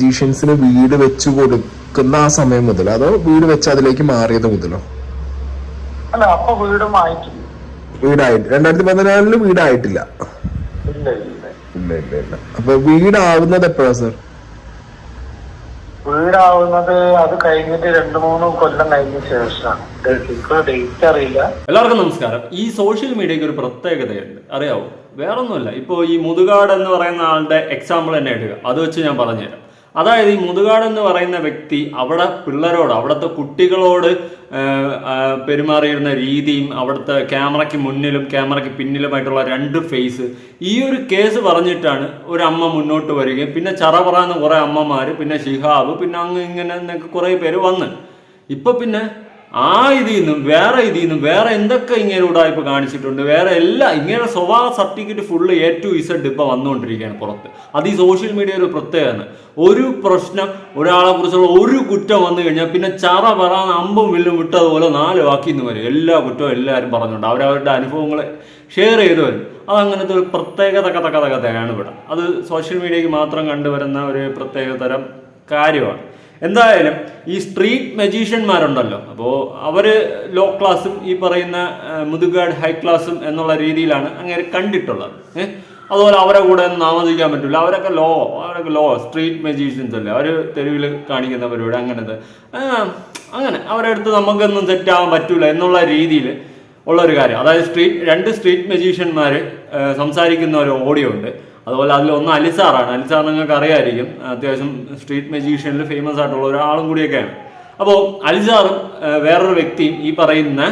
മജീഷ്യൻസിന് വീട് വെച്ചു കൊടുക്കുന്ന ആ സമയം മുതൽ അതോ വീട് വെച്ച് അതിലേക്ക് മാറിയത് മുതലോ? അല്ല അപ്പൊ വീടും ആയിട്ടില്ല. വീടായിട്ട് രണ്ടായിരത്തി പതിനാലിൽ വീടായിട്ടില്ല. ഇല്ല ഇല്ല. ഇല്ല ഇല്ല ഇല്ല. അപ്പൊ വീടാവുന്നത് എപ്പോഴാ സർ? വീടാവുന്നത് അത് കഴിഞ്ഞിട്ട് രണ്ട് മൂന്ന് കൊല്ലം കഴിഞ്ഞ ശേഷമാണ്. ഡേറ്റ് അറിയില്ല. എല്ലാവർക്കും നമസ്കാരം. ഈ സോഷ്യൽ മീഡിയയ്ക്ക് ഒരു പ്രത്യേകതയുണ്ട്. അറിയാവോ? വേറൊന്നുമല്ല. ഇപ്പോൾ ഈ മുതുകാട് എന്ന് പറയുന്ന ആളുടെ എക്സാമ്പിൾ തന്നെ എടുക്കുക അത് വെച്ച് ഞാൻ പറഞ്ഞുതരാം. അതായത് ഈ മുതുകാട് എന്ന് പറയുന്ന വ്യക്തി അവിടെ പിള്ളേരോട് അവിടുത്തെ കുട്ടികളോട് പെരുമാറിയിരുന്ന രീതിയും അവിടുത്തെ ക്യാമറയ്ക്ക് മുന്നിലും ക്യാമറയ്ക്ക് പിന്നിലുമായിട്ടുള്ള രണ്ട് ഫേസ്. ഈ ഒരു കേസ് പറഞ്ഞിട്ടാണ് ഒരു അമ്മ മുന്നോട്ട് വരികയും പിന്നെ ചറപറ എന്ന് കുറേ അമ്മമാർ പിന്നെ ഷിഹാബ് പിന്നെ അങ്ങ് ഇങ്ങനെ കുറേ പേര് വന്ന്. ഇപ്പൊ പിന്നെ ആ ഇതിൽ നിന്നും വേറെ ഇതിൽ നിന്നും വേറെ എന്തൊക്കെ ഇങ്ങനെ ഉടായ്പ കാണിച്ചിട്ടുണ്ട് വേറെ എല്ലാ ഇങ്ങനെ സ്വഭാവ certificate full A to Z ഇപ്പൊ വന്നുകൊണ്ടിരിക്കുകയാണ് പുറത്ത്. അത് ഈ സോഷ്യൽ മീഡിയ ഒരു പ്രത്യേകതയാണ്. ഒരു പ്രശ്നം ഒരാളെ കുറിച്ചുള്ള ഒരു കുറ്റം വന്നു കഴിഞ്ഞാൽ പിന്നെ ചറ പറ അമ്പും വില്ലും വിട്ടതുപോലെ നാല് വാക്കിൽ നിന്ന് വരും. എല്ലാ കുറ്റവും എല്ലാവരും പറഞ്ഞുകൊണ്ട് അവരവരുടെ അനുഭവങ്ങളെ ഷെയർ ചെയ്തു വരും. അതങ്ങനത്തെ ഒരു പ്രത്യേക തക്ക തക്ക തക്കതയാണ് ഇവിടെ. അത് സോഷ്യൽ മീഡിയയ്ക്ക് മാത്രം കണ്ടുവരുന്ന ഒരു പ്രത്യേക തരം കാര്യമാണ്. എന്തായാലും ഈ സ്ട്രീറ്റ് മജീഷ്യന്മാരുണ്ടല്ലോ അപ്പോൾ അവർ ലോ ക്ലാസ്സും ഈ പറയുന്ന മുതുകാട് ഹൈ ക്ലാസ്സും എന്നുള്ള രീതിയിലാണ് അങ്ങനെ കണ്ടിട്ടുള്ളത്. അതുപോലെ അവരെ കൂടെ ഒന്നും താമസിക്കാൻ പറ്റില്ല അവരൊക്കെ ലോ അവരൊക്കെ ലോ സ്ട്രീറ്റ് മജീഷ്യൻസ് അല്ലേ? അവർ തെരുവിൽ കാണിക്കുന്ന പരിപാടി അങ്ങനത്തെ. അങ്ങനെ. അവരുടെ അടുത്ത് നമുക്കൊന്നും സെറ്റ് പറ്റില്ല പറ്റൂല എന്നുള്ള രീതിയിൽ ഉള്ള ഒരു കാര്യം. അതായത് സ്ട്രീറ്റ് രണ്ട് സ്ട്രീറ്റ് മജീഷ്യന്മാർ സംസാരിക്കുന്ന ഒരു ഓഡിയോ ഉണ്ട്. അതുപോലെ അതിൽ ഒന്ന് അലിസാറാണ് അലിസാർ നിങ്ങൾക്ക് അറിയായിരിക്കും. അത്യാവശ്യം സ്ട്രീറ്റ് മജീഷ്യനിൽ ഫേമസ് ആയിട്ടുള്ള ഒരാളും കൂടിയൊക്കെയാണ്. അപ്പോൾ അലിസാറും സാറും വേറൊരു വ്യക്തിയും ഈ പറയുന്ന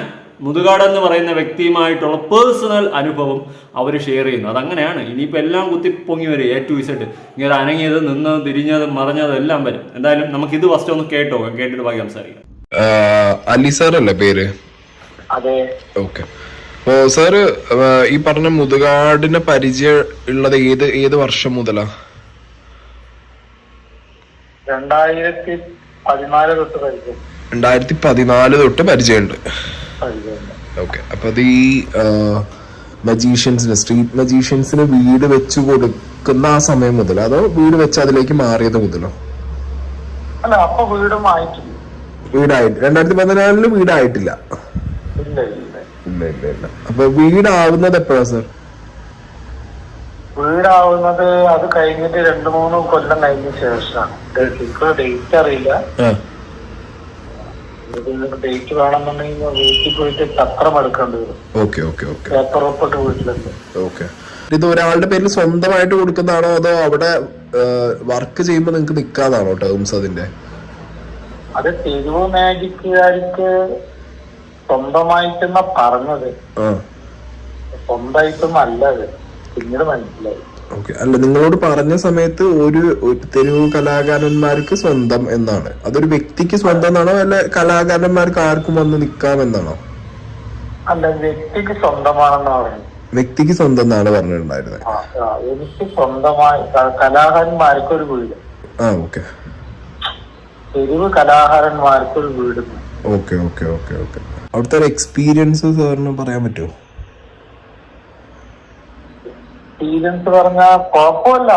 മുതുകാട് എന്ന് പറയുന്ന വ്യക്തിയുമായിട്ടുള്ള പേഴ്സണൽ അനുഭവം അവർ ഷെയർ ചെയ്യുന്നു. അതങ്ങനെയാണ്. ഇനിയിപ്പോൾ എല്ലാം കുത്തി പൊങ്ങി വരും എ ടു ഇസഡ് ഇങ്ങനെ അനങ്ങിയത് നിന്നത് തിരിഞ്ഞത് മറിഞ്ഞത് എല്ലാം വരും. എന്തായാലും നമുക്ക് ഇത് ഫസ്റ്റ് ഒന്ന് കേട്ടോ കേട്ടിട്ട് ബാക്കി സംസാരിക്കാം. അലി സാർ അല്ലേ പേര്? അതെ. ഓക്കെ അപ്പോ സാറ് ഈ പറഞ്ഞ മുതുകാടിന് പരിചയം ഉള്ളത് ഏത് ഏത് വർഷം മുതലാ? രണ്ടായിരത്തി പതിനാല് തൊട്ട് പരിചയം രണ്ടായിരത്തി പതിനാല് തൊട്ട് പരിചയമുണ്ട്. ഓക്കെ അപ്പൊ അത് ഈ മജീഷ്യൻസിന് സ്ട്രീറ്റ് മജീഷ്യൻസിന് വീട് വെച്ചു കൊടുക്കുന്ന ആ സമയം മുതൽ അതോ വീട് വെച്ച് അതിലേക്ക് മാറിയത് മുതലോ? അല്ല അപ്പൊ വീടും ആയിട്ടില്ല വീടായിട്ട് രണ്ടായിരത്തി പതിനാലിൽ വീടായിട്ടില്ല. ഇല്ല ഇല്ല ഇല്ല. അപ്പൊ വീടാവുന്നത് എപ്പോഴാ സർ വീടാവുന്നത് അത് കഴിഞ്ഞിട്ട് രണ്ടു മൂന്ന് കൊല്ലം കഴിഞ്ഞ ശേഷമാണ്. എനിക്ക് ഡേറ്റ് അറിയില്ല. ഡേറ്റ് വേണമെന്നുണ്ടെങ്കിൽ വീട്ടിൽ പോയിട്ട് പത്രം എടുക്കേണ്ടി വരും. Okay okay okay. പേപ്പർ ഒപ്പിട്ട് വീട്ടിലുണ്ട് ഓക്കെ. ഇത് ഒരാളുടെ പേരിൽ സ്വന്തമായിട്ട് കൊടുക്കുന്നതാണോ അതോ അവിടെ വർക്ക് ചെയ്യുമ്പോൾ നിങ്ങൾക്ക് നിൽക്കാതാണോ ടേംസ് അതിന്റെ? അത് തെരുവ് മാജിക്കുകാർക്ക് സ്വന്തമായിട്ടെന്നാ പറഞ്ഞത്. സ്വന്തമായിട്ടൊന്നല്ലത് പിന്നീട് മനസ്സിലായി. ഓക്കെ. അല്ല നിങ്ങളോട് പറഞ്ഞ സമയത്ത് ഒരു തെരുവ് കലാകാരന്മാർക്ക് സ്വന്തം എന്നാണ്. അതൊരു വ്യക്തിക്ക് സ്വന്തം എന്നാണോ അല്ല കലാകാരന്മാർക്ക് ആർക്കും വന്ന് നിൽക്കാം എന്നാണോ അല്ല വ്യക്തിക്ക് സ്വന്തമാണെന്ന് പറഞ്ഞു വ്യക്തിക്ക് സ്വന്തം എന്നാണ് പറഞ്ഞിട്ടുണ്ടായിരുന്നത് എനിക്ക് സ്വന്തമായി കലാകാരന്മാർക്ക് ഒരു വീട്. ആ ഓക്കെ. തെരുവ് കലാകാരന്മാർക്ക് ഒരു വീട്. Okay okay okay okay. അവിടുത്തെ ഒരു എക്സ്പീരിയൻസ് സാറിന് പറയാൻ പറ്റുമോ? എക്സ്പീരിയൻസ് പറഞ്ഞ കുഴപ്പമില്ല.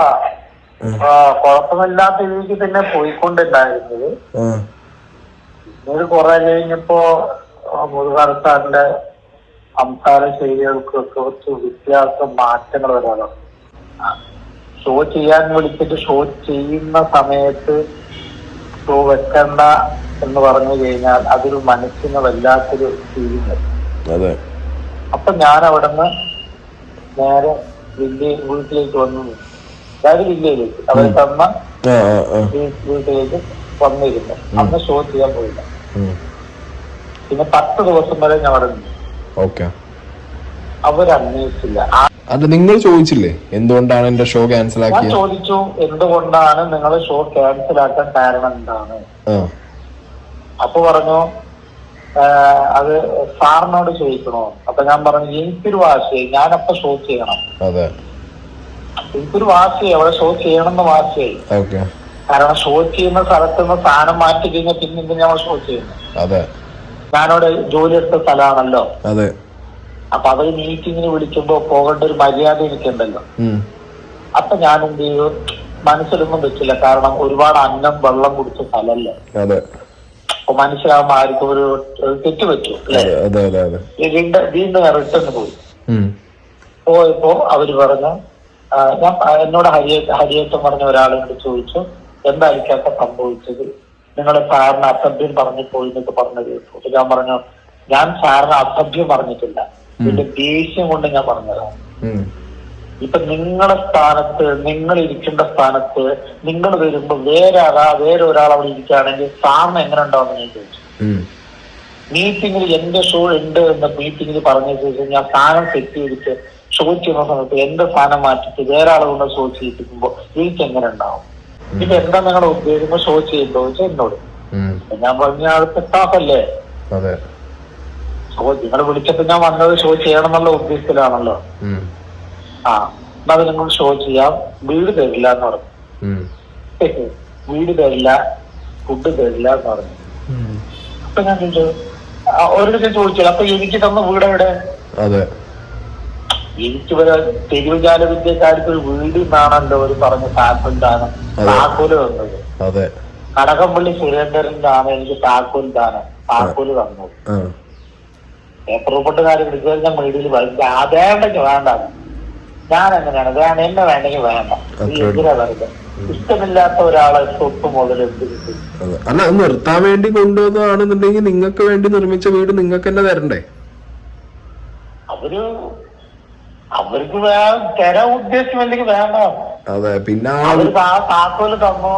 കൊഴപ്പമില്ലാത്ത രീതിക്ക് തന്നെ പോയിക്കൊണ്ടുണ്ടായിരുന്നത്. പിന്നീട് കുറെ കഴിഞ്ഞപ്പോ സാറിന്റെ സംസാര ശൈലികൾക്കൊക്കെ കുറച്ച് വ്യത്യാസം മാറ്റങ്ങൾ വരാറുണ്ട്. ഷോ ചെയ്യാൻ വിളിച്ചിട്ട് ഷോ ചെയ്യുന്ന സമയത്ത് ഷോ വെക്കണ്ട എന്ന് പറഞ്ഞു കഴിഞ്ഞാൽ അതൊരു മനസ്സിന് വല്ലാത്തൊരു ഫീലിംഗ് അതെ. അപ്പൊ ഞാൻ അവിടുന്ന് നേരെ വില്ലേജ് വീട്ടിലേക്ക് വന്നു. അതായത് വില്ലയിലേക്ക് അവർ തന്ന വീട്ടിലേക്ക് വന്നിരുന്നു. അന്ന് ഷോ ചെയ്യാൻ പോയില്ല. പിന്നെ പത്ത് ദിവസം വരെ ഞാൻ അവിടെ നിന്നു. അവരന്വേഷിച്ചില്ല. ആ- അത് നിങ്ങൾ ചോദിച്ചില്ലേ? എന്തുകൊണ്ടാണ് എന്റെ ഷോ ക്യാൻസൽ ആക്കിയത്? ചോദിച്ചു എന്തുകൊണ്ടാണ് നിങ്ങൾ ഷോ ക്യാൻസൽ ആക്കാൻ കാരണം എന്താണ്? അപ്പൊ പറഞ്ഞു അത് സാറിനോട് ചോദിക്കണോ? അപ്പൊ ഞാൻ പറഞ്ഞു എനിക്കൊരു വാശി ഞാനപ്പൊ ഷോ ചെയ്യണം. അതെ. എനിക്കൊരു വാശിയായി അവിടെ ഷോ ചെയ്യണം എന്ന് വാശിയായി കാരണം ഷോ ചെയ്യുന്ന സ്ഥലത്ത് നിന്ന് സാധനം മാറ്റി കഴിഞ്ഞാൽ പിന്നെ ഞാൻ ഷോ ചെയ്യുന്നു ഞാനവിടെ ജോലി എടുത്ത സ്ഥലമാണല്ലോ. അപ്പൊ അവർ മീറ്റിങ്ങിന് വിളിക്കുമ്പോ പോകേണ്ട ഒരു മര്യാദ എനിക്കുണ്ടല്ലോ. അപ്പൊ ഞാൻ എന്ത് ചെയ്തു മനസ്സിലൊന്നും വെച്ചില്ല. കാരണം ഒരുപാട് അന്നം വെള്ളം കുടിച്ച സ്ഥലമല്ലേ അതെ. അപ്പൊ മനസ്സിലാവുമ്പോ ആർക്കും ഒരു തെറ്റ് പറ്റും അല്ലെ? വീണ്ടും വീണ്ടും റിട്ടേൺ പോയി. പോയപ്പോ അവർ പറഞ്ഞു ഞാൻ എന്നോട് ഹരിയ ഹരിയേറ്റം പറഞ്ഞ ഒരാളോട് ചോദിച്ചു എന്തായിരിക്കും അപ്പൊ സംഭവിച്ചത്? നിങ്ങളെ സാറിന് അസഭ്യം പറഞ്ഞു പോയി എന്നൊക്കെ പറഞ്ഞത് കേട്ടു. ഞാൻ പറഞ്ഞു ഞാൻ സാറിന് അസഭ്യം പറഞ്ഞിട്ടില്ല. എന്റെ ദേഷ്യം കൊണ്ട് ഞാൻ പറഞ്ഞതാണ്. ഇപ്പൊ നിങ്ങളുടെ സ്ഥാനത്ത് നിങ്ങൾ ഇരിക്കേണ്ട സ്ഥാനത്ത് നിങ്ങൾ വരുമ്പോ വേറെ ആളാ വേറെ ഒരാൾ അവിടെ ഇരിക്കുകയാണെങ്കിൽ സ്ഥാനം എങ്ങനെ ഉണ്ടാവും ഞാൻ ചോദിച്ചു. മീറ്റിംഗിൽ എന്റെ ഷോ ഉണ്ട് എന്ന മീറ്റിംഗിൽ പറഞ്ഞു ശേഷം ഞാൻ സ്ഥാനം സെറ്റ് ചെയ്തിട്ട് ഷോ ചെയ്യുന്ന സമയത്ത് എന്റെ സ്ഥാനം മാറ്റിട്ട് വേറെ ആളെ കൊണ്ട് ഷോ ചെയ്യിപ്പിക്കുമ്പോ എനിക്ക് എങ്ങനെ ഉണ്ടാവും? ഇപ്പൊ എന്താ നിങ്ങളുടെ ഉദ്ദേശം? ഷോ ചെയ്യുമ്പോ ചോദിച്ചാൽ എന്നോട്. ഞാൻ പറഞ്ഞ ആൾ സ്റ്റാഫല്ലേ ഷോ നിങ്ങൾ വിളിച്ചപ്പോ ഞാൻ വന്നത് ഷോ ചെയ്യണം എന്നുള്ള ഉദ്ദേശത്തിലാണല്ലോ. ആ എന്നാ അത് നിങ്ങൾ ഷോ ചെയ്യാം. വീട് തരില്ല എന്ന് പറഞ്ഞു. വീട് തരില്ല ഫുഡ് തരില്ല എന്ന് പറഞ്ഞു. അപ്പൊ ഞാൻ ചോദിച്ചു ഒരു ഒരിടത്ത് ചോദിച്ചു അപ്പൊ എനിക്ക് തന്ന വീട് എവിടെ? അതെ. എനിക്ക് വരെ തെരുവ് ജാല വിദ്യക്കാർക്ക് ഒരു വീട് എന്നാണല്ലോ ഒരു പറഞ്ഞ താക്കോൽ ദാനം. താക്കോൽ തന്നത്. അതെ. കടകംപള്ളി സുരേന്ദ്രൻ ആണ് എനിക്ക് താക്കോൽ ദാനം താക്കോൽ തന്നത്. ആ പേപ്പർ റിപ്പോർട്ടുകാർ വിളിച്ചു കഴിഞ്ഞാൽ മീഡിയയിൽ പറയും അതേണ്ടെങ്കിൽ വേണ്ട. ഞാൻ എങ്ങനെയാണ് വേണം എന്നെ വേണ്ടെങ്കിൽ വേണ്ട. എന്തിനാ വെറുതെ? ഇഷ്ടമില്ലാത്ത ഒരാളെ സ്വത്ത് മുതൽ അല്ല നിർത്താൻ വേണ്ടി കൊണ്ടുവന്നതാണെന്നുണ്ടെങ്കിൽ നിങ്ങൾക്ക് വേണ്ടി നിർമ്മിച്ച വീട് നിങ്ങൾക്ക് തന്നെ തരണ്ടേ? അവർ അവർക്ക് തരാൻ ഉദ്ദേശമില്ലെങ്കിൽ വേണ്ട. അതെ പിന്നെ താക്കോൽ തന്നോ?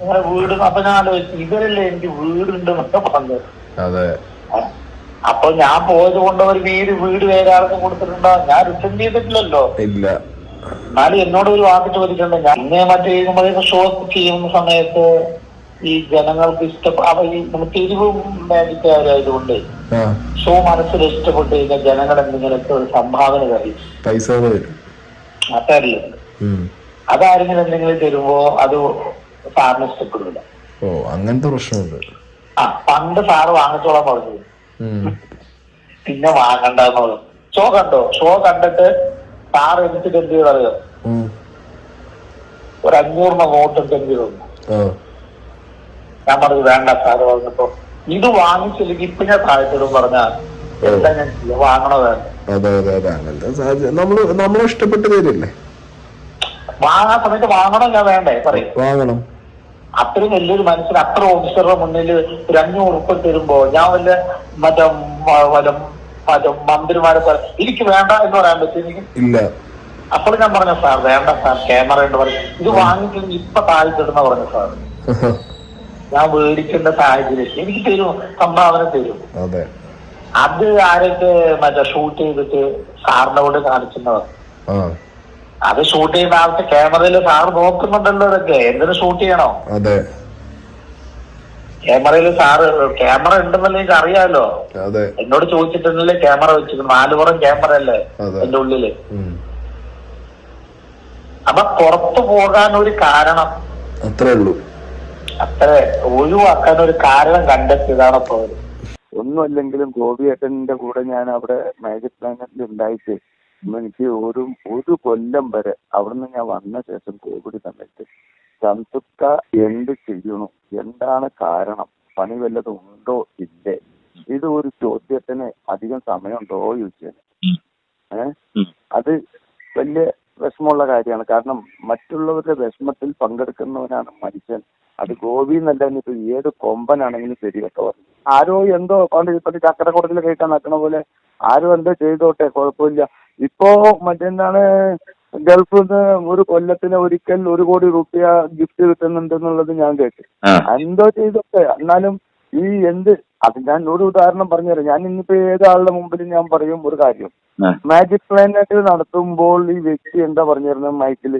ഇങ്ങനെ വീട് അപ്പൊ ഞാൻ ആലോചിച്ചു ഇവരല്ലേ എനിക്ക് വീടുണ്ടെന്നൊക്കെ പറഞ്ഞു അതെ? അപ്പൊ ഞാൻ പോയത് കൊണ്ട് ഒരു വീട് വീട് വേറെ ആൾക്ക് കൊടുത്തിട്ടുണ്ടോ? ഞാൻ റിട്ടേൺ ചെയ്തിട്ടില്ലല്ലോ. ഇല്ല. എന്നാലും എന്നോട് ഒരു വാക്ക് ചോദിച്ചിട്ടുണ്ട് ഞാൻ ഇന്നേ മറ്റേ നമ്മളെ ഷോ ചെയ്യുന്ന സമയത്ത് ഈ ജനങ്ങൾക്ക് ഇഷ്ടപ്പെട്ട ഈ നമുക്ക് എരിവ് മേടിക്കാരായതുകൊണ്ട് ഷോ മനസ്സിൽ ഇഷ്ടപ്പെട്ട് കഴിഞ്ഞാൽ ജനങ്ങൾ എന്തെങ്കിലുമൊക്കെ ഒരു സംഭാവന തരും. പൈസ ഉം. അതാരെങ്കിലും എന്തെങ്കിലും തരുമ്പോ അത് സാറിന് ഇഷ്ടപ്പെടില്ല ഓ അങ്ങനത്തെ പ്രശ്നമുണ്ട്. ആ പണ്ട് സാറ് വാങ്ങിച്ചോളാൻ പറഞ്ഞു. പിന്നെ വാങ്ങണ്ടെന്ന്? പറഞ്ഞു ഷോ കണ്ടോ? ഷോ കണ്ടിട്ട് സാർ എനിക്ക് എന്ത് ചെയ്ത് ഉം. ഒരു അഞ്ഞൂറിന് നോട്ട് എന്ത് ചെയ്തു ഞാൻ പറഞ്ഞു വേണ്ട സാറ് പറഞ്ഞപ്പോ ഇത് വാങ്ങിച്ചില്ലെങ്കിൽ ഇപ്പൊ ഞാൻ താഴ്ത്തിടും പറഞ്ഞാൽ എന്താ ഞാൻ ചെയ്യാ? വാങ്ങണോ വേണ്ട? അതെ അതെ അതെ അങ്ങനത്തെ സാഹചര്യം. നമ്മൾ നമ്മളെ ഇഷ്ടപ്പെട്ട് തരില്ലേ വാങ്ങാൻ സമയത്ത് വാങ്ങണോ ഞാൻ വേണ്ടേ? പറയും. വാങ്ങണം. അത്രയും വലിയൊരു മനുഷ്യൻ അത്ര ഓഫീസറുടെ മുന്നിൽ ഒരു അഞ്ഞൂറ് ഉപ്പ് തരുമ്പോ ഞാൻ വല്ല മറ്റേ വല്ല മറ്റേ മന്ത്രിമാരെ എനിക്ക് വേണ്ട എന്ന് പറയാൻ പറ്റും ഇല്ല. അപ്പോൾ ഞാൻ പറഞ്ഞ സാർ വേണ്ട സാർ ക്യാമറ എന്ന് പറയും ഇത് വാങ്ങിക്കുന്നത് ഇപ്പൊ താഴ്ത്തിടുന്ന പറഞ്ഞു സാർ. ഞാൻ മേടിക്കേണ്ട സാഹചര്യം എനിക്ക് തരും സംഭാവന തരും. അതെ. ആരൊക്കെ മറ്റേ ഷൂട്ട് ചെയ്തിട്ട് സാറിനോട് കാണിക്കുന്നവർ അത് ഷൂട്ട് ചെയ്യുന്ന ആൾക്ക് ക്യാമറയിൽ സാർ നോക്കുന്നുണ്ടല്ലോ ഇതൊക്കെ. എന്തിനു ഷൂട്ട് ചെയ്യണോ? അതെ. ക്യാമറയിൽ സാറ് ക്യാമറ ഉണ്ടെന്നല്ലേ എനിക്ക് അറിയാലോ. അതെ. എന്നോട് ചോദിച്ചിട്ടുണ്ടല്ലേ ക്യാമറ വെച്ചിരുന്നു നാലുപുറം ക്യാമറ അല്ലേ. എന്റെ ഉള്ളിൽ. അപ്പൊ പുറത്തു പോകാൻ ഒരു കാരണം. അത്രേ ഉള്ളൂ. അത്ര ഒഴിവാക്കാൻ ഒരു കാരണം കണ്ടെത്തിയതാണ് അപ്പൊ അവർ ഒന്നുമല്ലെങ്കിലും ഗോപിയേട്ടന്റെ കൂടെ ഞാൻ അവിടെ മാജിക് പ്ലാനറ്റിൽ ഉണ്ടായിട്ട് എനിക്ക് ഒരു ഒരു കൊല്ലം വരെ അവിടുന്ന് ഞാൻ വന്ന ശേഷം കോവിഡ് സമയത്ത് സംതൃപ്ത എന്ത് ചെയ്യണു എന്താണ് കാരണം? പണി വല്ലതും ഉണ്ടോ? ഇല്ലേ? ഇത് ഒരു ചോദ്യത്തിന് അധികം സമയമുണ്ടോ ചോദിച്ചത് ഏഹ് അത് വലിയ വിഷമമുള്ള കാര്യമാണ്. കാരണം മറ്റുള്ളവരുടെ വിഷമത്തിൽ പങ്കെടുക്കുന്നവനാണ് മനുഷ്യൻ. അത് ഗോപി എന്നല്ല ഇനിയിപ്പോ ഏത് കൊമ്പനാണെങ്കിലും ശരി കേട്ടോ. ആരോ എന്തോ പണ്ട് ചക്കര ചക്കരക്കുടത്തിൽ കേൾക്കാൻ നടക്കണ പോലെ ആരോ എന്തോ ചെയ്തോട്ടെ കുഴപ്പമില്ല. ഇപ്പോ മറ്റെന്താണ് ഗൾഫിൽ നിന്ന് ഒരു കൊല്ലത്തിന് ഒരിക്കൽ ഒരു കോടി റുപ്യ ഗിഫ്റ്റ് കിട്ടുന്നുണ്ടെന്നുള്ളത് ഞാൻ കേട്ടു. എന്തോ ചെയ്തൊക്കെ. എന്നാലും ഈ എന്ത് അത് ഞാൻ ഒരു ഉദാഹരണം പറഞ്ഞുതരാം. ഞാൻ ഇന്നിപ്പോ ഏതാളുടെ മുമ്പിൽ ഞാൻ പറയും ഒരു കാര്യം. മാജിക് പ്ലാനറ്റ് നടത്തുമ്പോൾ ഈ വ്യക്തി എന്താ പറഞ്ഞിരുന്നത് മൈക്കിൽ?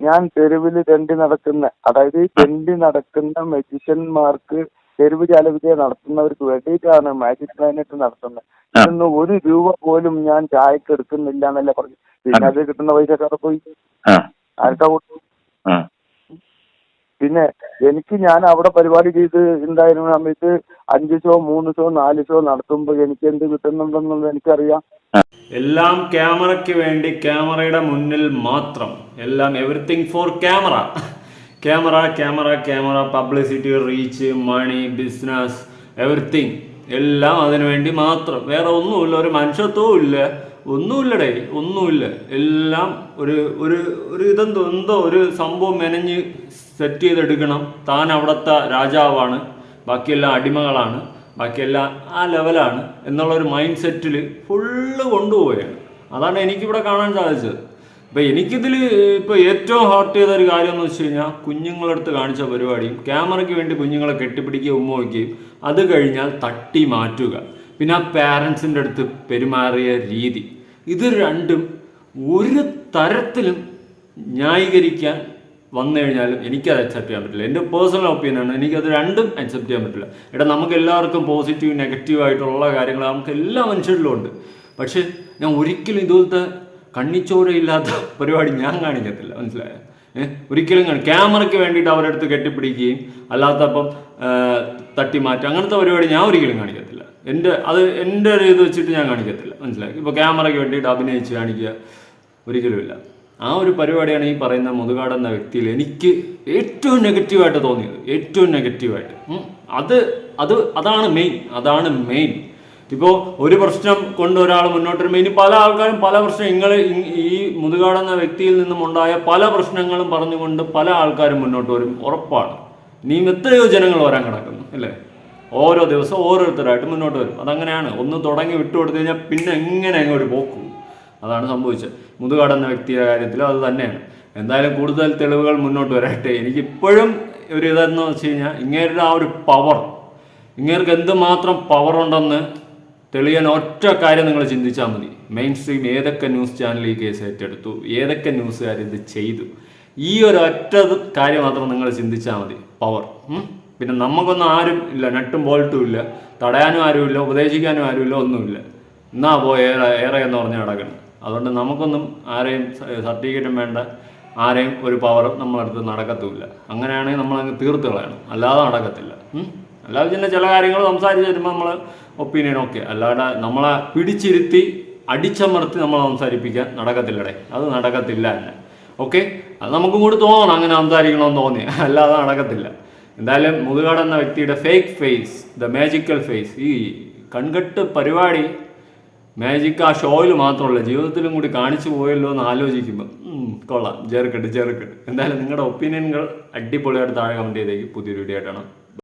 ഞാൻ തെരുവിൽ തെണ്ടി നടക്കുന്ന അതായത് തെണ്ടി നടക്കുന്ന മജിഷ്യന്മാർക്ക് തെരുവ് ജാലവിദ്യ നടത്തുന്നവർക്ക് വേണ്ടിയിട്ടാണ് മാജിക് പ്ലാനറ്റ് നടത്തുന്നത്. ഇന്ന് ഒരു രൂപ പോലും ഞാൻ ചായക്ക് എടുക്കുന്നില്ല എന്നല്ല പറഞ്ഞു പിന്നെ അത് കിട്ടുന്ന പൈസ കറ പോയി. ആർക്കാ കൊടുത്തു പിന്നെ എനിക്ക് ഞാൻ അവിടെ പരിപാടി ചെയ്ത് ഉണ്ടായിരുന്ന സമയത്ത് അഞ്ച് ഷോ മൂന്ന് ഷോ നാല് ഷോ നടത്തുമ്പോൾ എനിക്ക് എന്ത് കിട്ടുന്നുണ്ടെന്നുള്ളത് എനിക്കറിയാം. എല്ലാം ക്യാമറയ്ക്ക് വേണ്ടി ക്യാമറയുടെ മുന്നിൽ മാത്രം. എല്ലാം everything for camera camera camera camera publicity reach money business everything. എല്ലാം അതിനു വേണ്ടി മാത്രം. വേറെ ഒന്നുമില്ല ഒരു മനുഷ്യത്വവും ഇല്ല. ഒന്നുമില്ലടേ ഒന്നുമില്ല. എല്ലാം ഒരു ഒരു ഒരു ഇതെന്തോ എന്തോ ഒരു സംഭവം മെനഞ്ഞ് സെറ്റ് ചെയ്തെടുക്കണം. താൻ അവിടുത്തെ രാജാവാണ്. ബാക്കിയെല്ലാം അടിമകളാണ്. ബാക്കിയെല്ലാം ആ ലെവലാണ് എന്നുള്ള ഒരു മൈൻഡ് സെറ്റിൽ ഫുള്ള് കൊണ്ടുപോവുകയാണ്. അതാണ് എനിക്കിവിടെ കാണാൻ സാധിച്ചത്. ഇപ്പം എനിക്കിതിൽ ഇപ്പോൾ ഏറ്റവും ഹോട്ട് ചെയ്ത ഒരു കാര്യം എന്ന് വെച്ച് കഴിഞ്ഞാൽ കുഞ്ഞുങ്ങളടുത്ത് കാണിച്ച പരിപാടിയും ക്യാമറയ്ക്ക് വേണ്ടി കുഞ്ഞുങ്ങളെ കെട്ടിപ്പിടിക്കുകയും ഉമ്മ വയ്ക്കുകയും അത് കഴിഞ്ഞാൽ തട്ടി മാറ്റുക. പിന്നെ ആ പാരൻസിന്റെ അടുത്ത് പെരുമാറിയ രീതി. ഇത് രണ്ടും ഒരു തരത്തിലും ന്യായീകരിക്കാൻ വന്നു കഴിഞ്ഞാലും എനിക്കത് അക്സെപ്റ്റ് ചെയ്യാൻ പറ്റില്ല. എന്റെ പേഴ്സണൽ ഒപ്പീനിയനാണ് എനിക്കത് രണ്ടും അക്സെപ്റ്റ് ചെയ്യാൻ പറ്റില്ല. എടാ നമുക്ക് എല്ലാവർക്കും പോസിറ്റീവ് നെഗറ്റീവ് ആയിട്ടുള്ള കാര്യങ്ങൾ നമുക്ക് എല്ലാ മനുഷ്യരിലും ഉണ്ട്. പക്ഷേ ഞാൻ ഒരിക്കലും ഇതുപോലത്തെ കണ്ണിച്ചോരയില്ലാത്ത പരിപാടി ഞാൻ കാണിക്കത്തില്ല മനസ്സിലായോ? ഒരിക്കലും ക്യാമറയ്ക്ക് വേണ്ടിയിട്ട് അവരുടെ അടുത്ത് കെട്ടിപ്പിടിക്കുകയും അല്ലാത്തപ്പം തട്ടി മാറ്റുക അങ്ങനത്തെ പരിപാടി ഞാൻ ഒരിക്കലും കാണിക്കത്തില്ല. എന്റെ അത് എന്റെ ഒരു ഇത് വെച്ചിട്ട് ഞാൻ കാണിക്കത്തില്ല മനസ്സിലായി? ഇപ്പോൾ ക്യാമറയ്ക്ക് വേണ്ടിയിട്ട് അഭിനയിച്ച് കാണിക്കുക ഒരിക്കലുമില്ല. ആ ഒരു പരിപാടിയാണ് ഈ പറയുന്ന മുതുകാട് എന്ന വ്യക്തിയിൽ എനിക്ക് ഏറ്റവും നെഗറ്റീവായിട്ട് തോന്നിയത് ഏറ്റവും നെഗറ്റീവായിട്ട്. അത് അത് അതാണ് മെയിൻ അതാണ് മെയിൻ ഇപ്പോൾ ഒരു പ്രശ്നം കൊണ്ട് ഒരാൾ മുന്നോട്ട് വരുമ്പോൾ ഇനി പല ആൾക്കാരും പല പ്രശ്നം നിങ്ങൾ ഈ മുതുകാടുന്ന വ്യക്തിയിൽ നിന്നും ഉണ്ടായ പല പ്രശ്നങ്ങളും പറഞ്ഞുകൊണ്ട് പല ആൾക്കാരും മുന്നോട്ട് വരും. ഉറപ്പാണ്. ഇനിയും എത്രയോ ജനങ്ങൾ വരാൻ കിടക്കുന്നു അല്ലേ? ഓരോ ദിവസം ഓരോരുത്തരായിട്ട് മുന്നോട്ട് വരും. അതങ്ങനെയാണ്. ഒന്ന് തുടങ്ങി വിട്ടു കൊടുത്തു കഴിഞ്ഞാൽ പിന്നെ എങ്ങനെ അങ്ങോട്ട് പോക്കും? അതാണ് സംഭവിച്ചത്. മുതുകാടുന്ന വ്യക്തിയുടെ കാര്യത്തിലും അത് തന്നെയാണ്. എന്തായാലും കൂടുതൽ തെളിവുകൾ മുന്നോട്ട് വരട്ടെ. എനിക്കിപ്പോഴും ഒരു ഇതെന്ന് വെച്ച് കഴിഞ്ഞാൽ ഇങ്ങേരുടെ ആ ഒരു പവർ ഇങ്ങേർക്ക് എന്തുമാത്രം പവർ ഉണ്ടെന്ന് തെളിയാൻ ഒറ്റ കാര്യം നിങ്ങൾ ചിന്തിച്ചാൽ മതി. മെയിൻ സ്ട്രീം ഏതൊക്കെ ന്യൂസ് ചാനൽ ഈ കേസ് ഏറ്റെടുത്തു? ഏതൊക്കെ ന്യൂസുകാർ ഇത് ചെയ്തു? ഈ ഒരു ഒറ്റ കാര്യം മാത്രം നിങ്ങൾ ചിന്തിച്ചാൽ മതി. പവർ പിന്നെ നമുക്കൊന്നും ആരും ഇല്ല. നട്ടും ബോൾട്ടും ഇല്ല. തടയാനും ആരുമില്ല ഉപദേശിക്കാനും ആരുമില്ല ഒന്നുമില്ല. എന്നാ പോ ഏറെ ഏറെ എന്ന് പറഞ്ഞ് നടക്കണം. അതുകൊണ്ട് നമുക്കൊന്നും ആരെയും സർട്ടിഫിക്കറ്റും വേണ്ട. ആരെയും ഒരു പവറും നമ്മളടുത്ത് നടക്കത്തുമില്ല. അങ്ങനെയാണെങ്കിൽ നമ്മളങ്ങ് തീർത്ത് കളയണം. അല്ലാതെ നടക്കത്തില്ല. അല്ലാതെ പിന്നെ ചില കാര്യങ്ങൾ സംസാരിച്ച് വരുമ്പോൾ നമ്മൾ ഒപ്പീനിയൻ ഓക്കെ. അല്ലാതെ നമ്മളെ പിടിച്ചിരുത്തി അടിച്ചമർത്തി നമ്മൾ സംസാരിപ്പിക്കാൻ നടക്കത്തില്ലടേ. അത് നടക്കത്തില്ല അല്ല ഓക്കെ? അത് നമുക്കും കൂടി തോന്നണം അങ്ങനെ സംസാരിക്കണമെന്ന് തോന്നി അല്ലാതെ നടക്കത്തില്ല. എന്തായാലും മുതുകാട് എന്ന വ്യക്തിയുടെ fake face the magical face ഈ കൺകെട്ട് പരിപാടി മാജിക് ആ ഷോയിൽ മാത്രമല്ല ജീവിതത്തിലും കൂടി കാണിച്ചു പോയല്ലോ എന്ന് ആലോചിക്കുമ്പോൾ കൊള്ളാം. ചേർക്കട്ട് ചേർക്കട്ട് എന്തായാലും നിങ്ങളുടെ ഒപ്പീനിയനുകൾ അടിപൊളിയായിട്ട് താഴെ കമന്റ് ചെയ്തേക്ക്. പുതിയൊരു വീഡിയോ ആയിട്ടാണ്